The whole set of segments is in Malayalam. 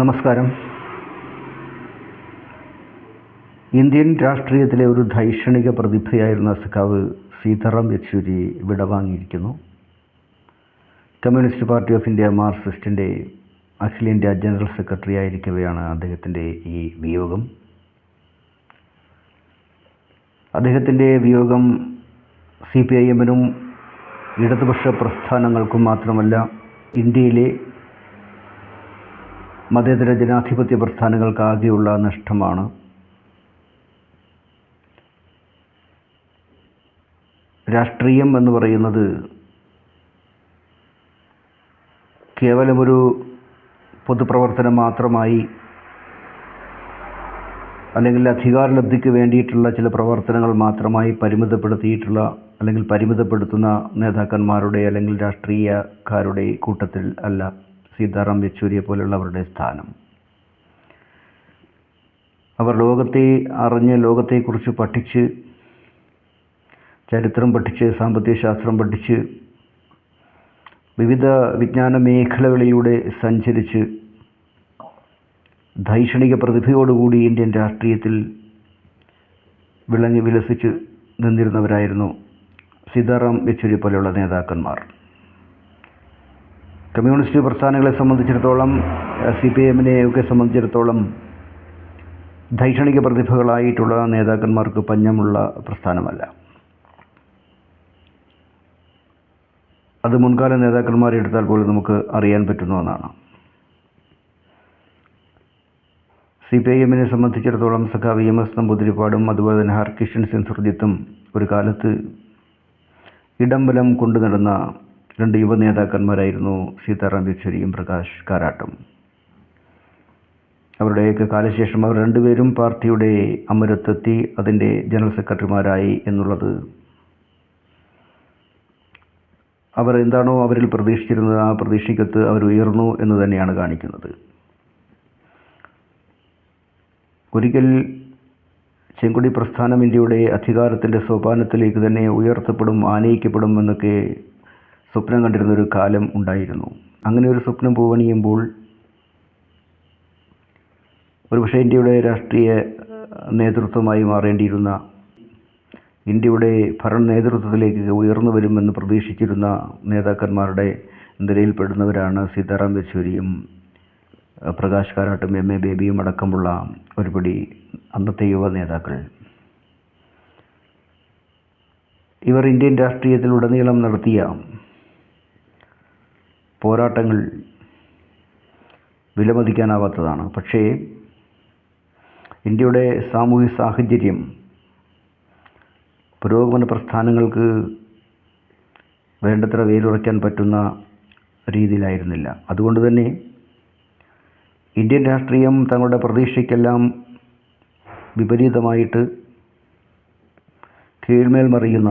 നമസ്കാരം. ഇന്ത്യൻ രാഷ്ട്രീയത്തിലെ ഒരു ധൈഷണിക പ്രതിഭയായിരുന്ന സഖാവ് സീതാറാം യെച്ചൂരി വിടവാങ്ങിയിരിക്കുന്നു. കമ്മ്യൂണിസ്റ്റ് പാർട്ടി ഓഫ് ഇന്ത്യ മാർക്സിസ്റ്റിന്റെ അഖിലേന്ത്യാ ജനറൽ സെക്രട്ടറി ആയിരിക്കവെയാണ് അദ്ദേഹത്തിന്റെ ഈ വിയോഗം. അദ്ദേഹത്തിന്റെ വിയോഗം സി പി ഐ എമ്മിനും ഇടതുപക്ഷ പ്രസ്ഥാനങ്ങൾക്കും മാത്രമല്ല ഇന്ത്യയിലെ മതേതര ജനാധിപത്യ പ്രസ്ഥാനങ്ങൾക്കാകെയുള്ള നഷ്ടമാണ്. രാഷ്ട്രീയം എന്ന് പറയുന്നത് കേവലമൊരു പൊതുപ്രവർത്തനം മാത്രമായി അല്ലെങ്കിൽ അധികാരലബ്ധിക്ക് വേണ്ടിയിട്ടുള്ള ചില പ്രവർത്തനങ്ങൾ മാത്രമായി പരിമിതപ്പെടുത്തിയിട്ടുള്ള അല്ലെങ്കിൽ പരിമിതപ്പെടുത്തുന്ന നേതാക്കന്മാരുടെ അല്ലെങ്കിൽ രാഷ്ട്രീയക്കാരുടെ കൂട്ടത്തിൽ അല്ല. സീതാറാം യെച്ചൂരിയെ പോലുള്ളവരുടെ സ്ഥാനം. അവർ ലോകത്തെ അറിഞ്ഞ് ലോകത്തെക്കുറിച്ച് പഠിച്ച് ചരിത്രം പഠിച്ച് സാമ്പത്തിക ശാസ്ത്രം പഠിച്ച് വിവിധ വിജ്ഞാന മേഖലകളിലൂടെ സഞ്ചരിച്ച് ധൈഷണിക പ്രതിഭയോടുകൂടി ഇന്ത്യൻ രാഷ്ട്രീയത്തിൽ വിളങ്ങി വിലസിച്ച് നിന്നിരുന്നവരായിരുന്നു സീതാറാം യെച്ചൂരി പോലെയുള്ള നേതാക്കന്മാർ. കമ്മ്യൂണിസ്റ്റ് പ്രസ്ഥാനങ്ങളെ സംബന്ധിച്ചിടത്തോളം സി പി എമ്മിനെ ഒക്കെ സംബന്ധിച്ചിടത്തോളം ധൈഷണിക പ്രതിഭകളായിട്ടുള്ള നേതാക്കന്മാർക്ക് പഞ്ഞമുള്ള പ്രസ്ഥാനമല്ല. അത് മുൻകാല നേതാക്കന്മാരെ എടുത്താൽ പോലും നമുക്ക് അറിയാൻ പറ്റുന്ന ഒന്നാണ്. സി പി ഐ എമ്മിനെ സംബന്ധിച്ചിടത്തോളം സഖാവ് എം എസ് നമ്പൂതിരിപ്പാടും അതുപോലെ തന്നെ ഹർകിഷൻ സിംഗ് ഒരു കാലത്ത് ഇടംബലം കൊണ്ടു നടന്ന രണ്ട് യുവ നേതാക്കന്മാരായിരുന്നു സീതാറാം യെച്ചൂരിയും പ്രകാശ് കാരാട്ടും. അവരുടെയൊക്കെ കാലശേഷം അവർ രണ്ടുപേരും പാർട്ടിയുടെ അമരത്തെത്തി അതിന്റെ ജനറൽ സെക്രട്ടറിമാരായി എന്നുള്ളത്. അവർ എന്താണോ അവരിൽ പ്രതീക്ഷിച്ചിരുന്നത് ആ പ്രതീക്ഷയ്ക്കത്ത് അവർ ഉയർന്നു എന്ന് തന്നെയാണ് കാണിക്കുന്നത്. ഒരിക്കൽ ചെങ്കുടി പ്രസ്ഥാനം ഇന്ത്യയുടെ അധികാരത്തിന്റെ സോപാനത്തിലേക്ക് തന്നെ ഉയർത്തപ്പെടും ആനയിക്കപ്പെടും എന്നൊക്കെ സ്വപ്നം കണ്ടിരുന്ന ഒരു കാലം ഉണ്ടായിരുന്നു. അങ്ങനെ ഒരു സ്വപ്നം പൂവണിയുമ്പോൾ ഒരുപക്ഷെ ഇന്ത്യയുടെ രാഷ്ട്രീയ നേതൃത്വമായി മാറേണ്ടിയിരുന്ന ഇന്ത്യയുടെ ഭരണ നേതൃത്വത്തിലേക്ക് ഉയർന്നു വരുമെന്ന് പ്രതീക്ഷിച്ചിരുന്ന നേതാക്കന്മാരുടെ നിരയിൽപ്പെടുന്നവരാണ് സീതാറാം യെച്ചൂരിയും പ്രകാശ് കാരാട്ടും എം എ ബേബിയും അടക്കമുള്ള ഒരുപടി അന്നത്തെ യുവ നേതാക്കൾ. ഇവർ ഇന്ത്യൻ രാഷ്ട്രീയത്തിൽ ഉടനീളം നടത്തിയ പോരാട്ടങ്ങൾ വിലമതിക്കാനാവാത്തതാണ്. പക്ഷേ ഇന്ത്യയുടെ സാമൂഹ്യ സാഹചര്യം പുരോഗമന പ്രസ്ഥാനങ്ങൾക്ക് വേണ്ടത്ര വേരുറയ്ക്കാൻ പറ്റുന്ന രീതിയിലായിരുന്നില്ല. അതുകൊണ്ട് തന്നെ ഇന്ത്യൻ രാഷ്ട്രീയം തങ്ങളുടെ പ്രതീക്ഷയ്ക്കെല്ലാം വിപരീതമായിട്ട് കീഴ്മേൽ മറിയുന്ന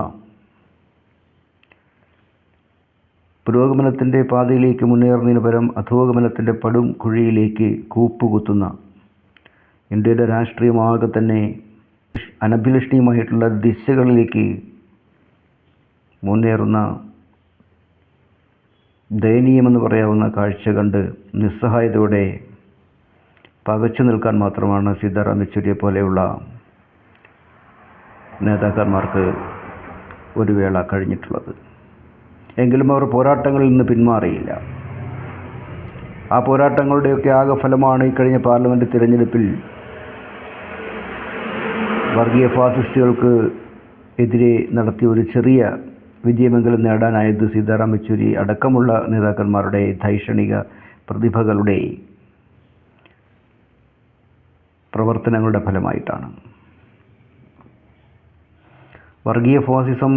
പുരോഗമനത്തിന്റെ പാതയിലേക്ക് മുന്നേറുന്നതിന് പരം അധോഗമനത്തിന്റെ പടും കുഴിയിലേക്ക് കൂപ്പുകുത്തുന്ന ഇന്ത്യയുടെ രാഷ്ട്രീയമാകെ തന്നെ അനഭിലഷണീയമായിട്ടുള്ള ദിശകളിലേക്ക് മുന്നേറുന്ന ദയനീയമെന്ന് പറയാവുന്ന കാഴ്ച കണ്ട് നിസ്സഹായതയോടെ പകച്ചു നിൽക്കാൻ മാത്രമാണ് സീതാറാം യെച്ചൂരിയെ പോലെയുള്ള നേതാക്കന്മാർക്ക് ഒരു വേള കഴിഞ്ഞിട്ടുള്ളത്. എങ്കിലും അവർ പോരാട്ടങ്ങളിൽ നിന്ന് പിന്മാറിയില്ല. ആ പോരാട്ടങ്ങളുടെയൊക്കെ ആകെ ഫലമാണ് ഈ കഴിഞ്ഞ പാർലമെന്റ് തിരഞ്ഞെടുപ്പിൽ വർഗീയ ഫാസിസ്റ്റുകൾക്ക് എതിരെ നടത്തിയ ഒരു ചെറിയ വിജയമെങ്കിലും നേടാനായത് സീതാറാം യെച്ചൂരി അടക്കമുള്ള നേതാക്കന്മാരുടെ ധൈഷണിക പ്രതിഭകളുടെ പ്രവർത്തനങ്ങളുടെ ഫലമായിട്ടാണ്. വർഗീയ ഫാസിസം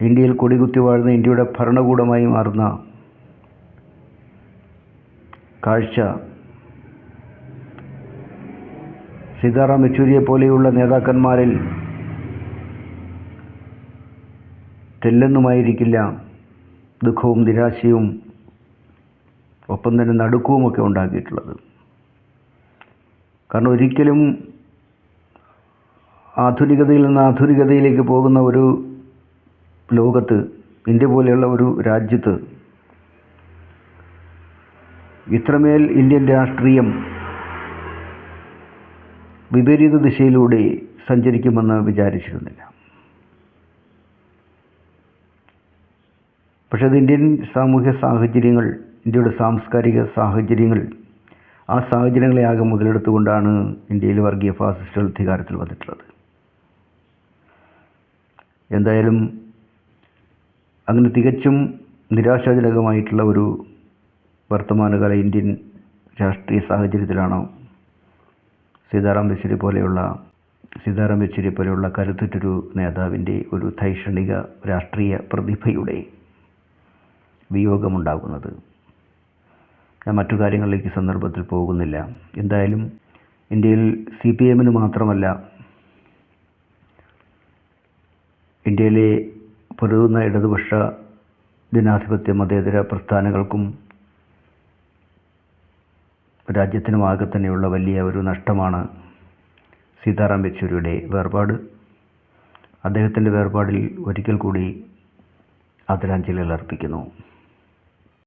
ഇന്ത്യയിൽ കൊടികുത്തി വാഴുന്ന ഇന്ത്യയുടെ ഭരണകൂടമായി മാറുന്ന കാഴ്ച സീതാറാം യെച്ചൂരിയെ പോലെയുള്ള നേതാക്കന്മാരിൽ തെല്ലെന്നുമായിരിക്കില്ല ദുഃഖവും നിരാശയും ഒപ്പം തന്നെ നടുക്കവുമൊക്കെ ഉണ്ടാക്കിയിട്ടുള്ളത്. കാരണം ഒരിക്കലും ആധുനികതയിൽ നിന്ന് ആധുനികതയിലേക്ക് പോകുന്ന ഒരു ലോകത്ത് ഇന്ത്യ പോലെയുള്ള ഒരു രാജ്യത്ത് ഇത്രമേൽ ഇന്ത്യൻ രാഷ്ട്രീയം വിപരീത ദിശയിലൂടെ സഞ്ചരിക്കുമെന്ന് വിചാരിച്ചിരുന്നില്ല. പക്ഷേ അത് ഇന്ത്യൻ സാമൂഹ്യ സാഹചര്യങ്ങൾ ഇന്ത്യയുടെ സാംസ്കാരിക സാഹചര്യങ്ങൾ ആ സാഹചര്യങ്ങളെ ആകെ മുതലെടുത്തുകൊണ്ടാണ് ഇന്ത്യയിൽ വർഗീയ ഫാസിസ്റ്റുകൾ അധികാരത്തിൽ വന്നിട്ടുള്ളത്. എന്തായാലും അങ്ങനെ തികച്ചും നിരാശാജനകമായിട്ടുള്ള ഒരു വർത്തമാനകാല ഇന്ത്യൻ രാഷ്ട്രീയ സാഹചര്യത്തിലാണ് സീതാറാം യെച്ചൂരി പോലെയുള്ള സീതാറാം യെച്ചൂരി പോലെയുള്ള കരുത്തുറ്റൊരു നേതാവിന്റെ ഒരു ധൈഷണിക രാഷ്ട്രീയ പ്രതിഭയുടെ വിയോഗമുണ്ടാകുന്നത്. ഞാൻ മറ്റു കാര്യങ്ങളിലേക്ക് സന്ദർഭത്തിൽ പോകുന്നില്ല. എന്തായാലും ഇന്ത്യയിൽ സി പി എമ്മിന് മാത്രമല്ല ഇന്ത്യയിലെ പൊരുതുന്ന ഇടതുപക്ഷ ജനാധിപത്യ മതേതര പ്രസ്ഥാനങ്ങൾക്കും രാജ്യത്തിനുമാകെ തന്നെയുള്ള വലിയ ഒരു നഷ്ടമാണ് സീതാറാം യെച്ചൂരിയുടെ വേർപാട്. അദ്ദേഹത്തിന്റെ വേർപാടിൽ ഒരിക്കൽ കൂടി ആദരാഞ്ജലികൾ അർപ്പിക്കുന്നു.